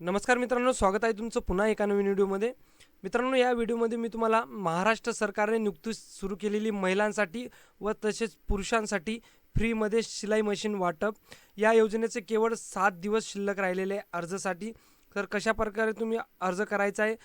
नमस्कार मित्रांनो स्वागत आहे तुमचं पुन्हा एका नवीन व्हिडिओमध्ये. मित्रांनो या व्हिडिओमध्ये मी तुम्हाला महाराष्ट्र सरकारने नुकतीच सुरू केलेली महिलांसाठी व तसेच पुरुषांसाठी फ्रीमध्ये शिलाई मशीन वाटप. या योजनेचे केवळ सात दिवस शिल्लक राहिलेले आहे अर्जासाठी. तर कशा प्रकारे तुम्ही अर्ज करायचा आहे?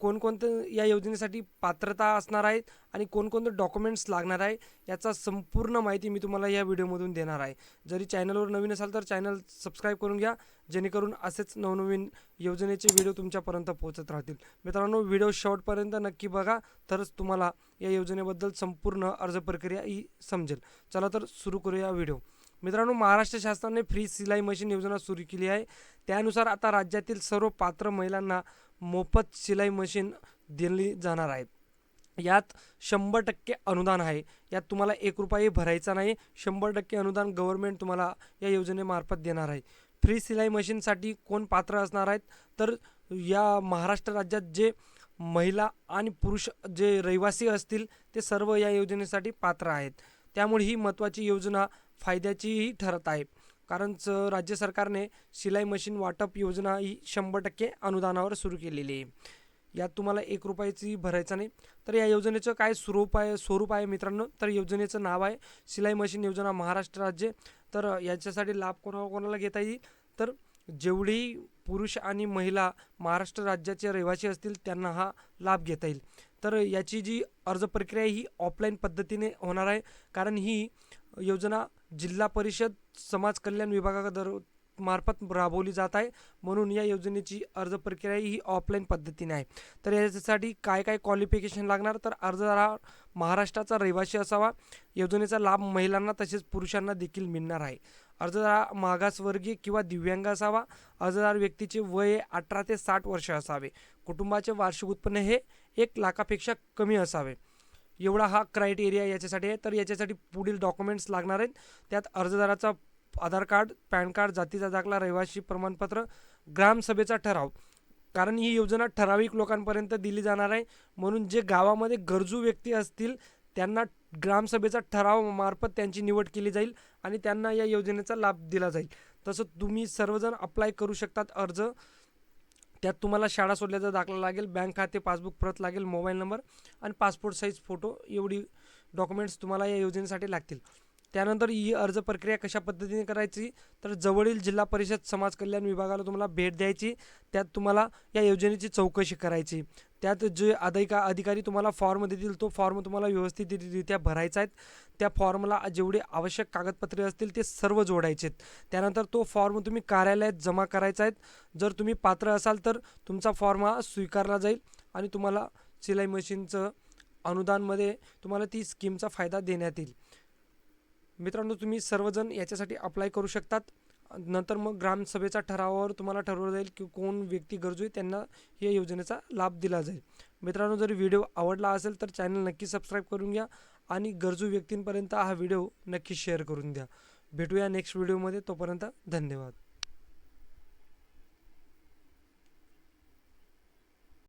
कोणकोणतं या योजनेसाठी पात्रता असणार आहेत आणि कोणकोणते डॉक्युमेंट्स लागणार आहे याचा संपूर्ण माहिती मी तुम्हाला या व्हिडिओमधून देणार आहे. जरी चॅनलवर नवीन असाल तर चॅनल सबस्क्राईब करून घ्या जेणेकरून असेच नवनवीन योजनेचे व्हिडिओ तुमच्यापर्यंत पोहोचत राहतील. मित्रांनो व्हिडिओ शेवटपर्यंत नक्की बघा तरच तुम्हाला या योजनेबद्दल संपूर्ण अर्ज प्रक्रिया ही समजेल. चला तर सुरू करूया व्हिडिओ. मित्रांनो महाराष्ट्र शासनाने फ्री सिलाई मशीन योजना सुरू केली आहे. त्यानुसार आता राज्यातील सर्व पात्र महिलांना मोफत शिलाई मशीन दिली जाणार आहे यात शंभर टक्के अनुदान आहे. यात तुम्हाला एक रुपयाही भरायचा नाही. शंभर टक्के अनुदान गव्हर्नमेंट तुम्हाला या योजनेमार्फत देणार आहे. फ्री सिलाई मशीनसाठी कोण पात्र असणार आहेत? तर या महाराष्ट्र राज्यात जे महिला आणि पुरुष जे रहिवासी असतील ते सर्व या योजनेसाठी पात्र आहेत. त्यामुळे ही महत्त्वाची योजना फायद्याचीही ठरत आहे. कारण राज्य सरकारने शिलाई मशीन वाटप योजना ही शंभर टक्के अनुदानावर सुरू केलेली आहे. यात तुम्हाला एक रुपयाची भरायचा नाही. तर या योजनेचं काय स्वरूप आहे स्वरूप आहे मित्रांनो? तर योजनेचं नाव आहे शिलाई मशीन योजना महाराष्ट्र राज्य. तर याच्यासाठी लाभ कोणा कोणाला घेता येईल? तर जेवढी पुरुष आणि महिला महाराष्ट्र राज्याचे रहिवासी असतील त्यांना हा लाभ घेता येईल. तर याची जी अर्ज प्रक्रिया आहे ही ऑफलाईन पद्धतीने होणार आहे. कारण ही योजना जिल्हा परिषद समाज कल्याण विभागादर मार्फत राबवली जात आहे. म्हणून या योजनेची अर्ज प्रक्रिया ही ऑफलाईन पद्धतीने आहे. तर याच्यासाठी काय काय क्वालिफिकेशन लागणार? तर अर्जदार हा महाराष्ट्राचा रहिवासी असावा. योजनेचा लाभ महिलांना तसेच पुरुषांना देखील मिळणार आहे. अर्जदार मागासवर्गीय किंवा दिव्यांग असावा. अर्जदार व्यक्तीचे वय अठरा ते साठ वर्ष असावे. कुटुंबाचे वार्षिक उत्पन्न हे एक लाखापेक्षा कमी असावे. एवढा हा क्रायटेरिया याच्यासाठी आहे. तर याच्यासाठी पुढील डॉक्युमेंट्स लागणार आहेत. त्यात अर्जदाराचा आधार कार्ड पॅन कार्ड जातीचा दाखला रहिवासी प्रमाणपत्र ग्रामसभेचा ठराव. कारण ही योजना ठराविक लोकांपर्यंत दिली जाणार आहे. म्हणून जे गावामध्ये गरजू व्यक्ती असतील त्यांना ग्रामसभेचा ठराव मार्फत त्यांची निवड केली जाईल आणि त्यांना या योजनेचा लाभ दिला जाईल. तसं तुम्ही सर्वजण अप्लाय करू शकतात अर्ज. त्यात तुम्हाला शाळा सोडल्याचा दाखला लागेल बँक खाते पासबुक प्रत लागेल मोबाईल नंबर आणि पासपोर्ट साईज फोटो एवढी डॉक्युमेंट्स तुम्हाला या योजनेसाठी लागतील. त्यानंतर ही अर्ज प्रक्रिया कशा पद्धतीने करायची तर जवळील जिल्हा परिषद समाज कल्याण विभागाला तुम्हाला भेट द्यायची त्यात तुम्हाला या योजनेची चौकशी करायची. त्यात जे अधिका अधिकारी तुम्हाला फॉर्म देतील तो फॉर्म तुम्हाला व्यवस्थितरित्या भरायचा आहेत त्या फॉर्मला जेवढे आवश्यक कागदपत्रे असतील ते सर्व जोडायचे आहेत. त्यानंतर तो फॉर्म तुम्ही कार्यालयात जमा करायचा आहेत जर तुम्ही पात्र असाल तर तुमचा फॉर्म हा स्वीकारला जाईल आणि तुम्हाला शिलाई मशीनचं अनुदानमध्ये तुम्हाला ती स्कीमचा फायदा देण्यात येईल. मित्रांनो तुम्ही सर्वजण याच्यासाठी अप्लाय करू शकतात. नंतर मग ग्रामसभेचा ठरावावर तुम्हाला ठरवलं जाईल की कोण व्यक्ती गरजू आहे त्यांना या योजनेचा लाभ दिला जाईल. मित्रांनो जर व्हिडिओ आवडला असेल तर चॅनल नक्की सबस्क्राईब करून घ्या आणि गरजू व्यक्तींपर्यंत हा व्हिडिओ नक्की शेअर करून द्या. भेटूया नेक्स्ट व्हिडिओमध्ये तोपर्यंत धन्यवाद.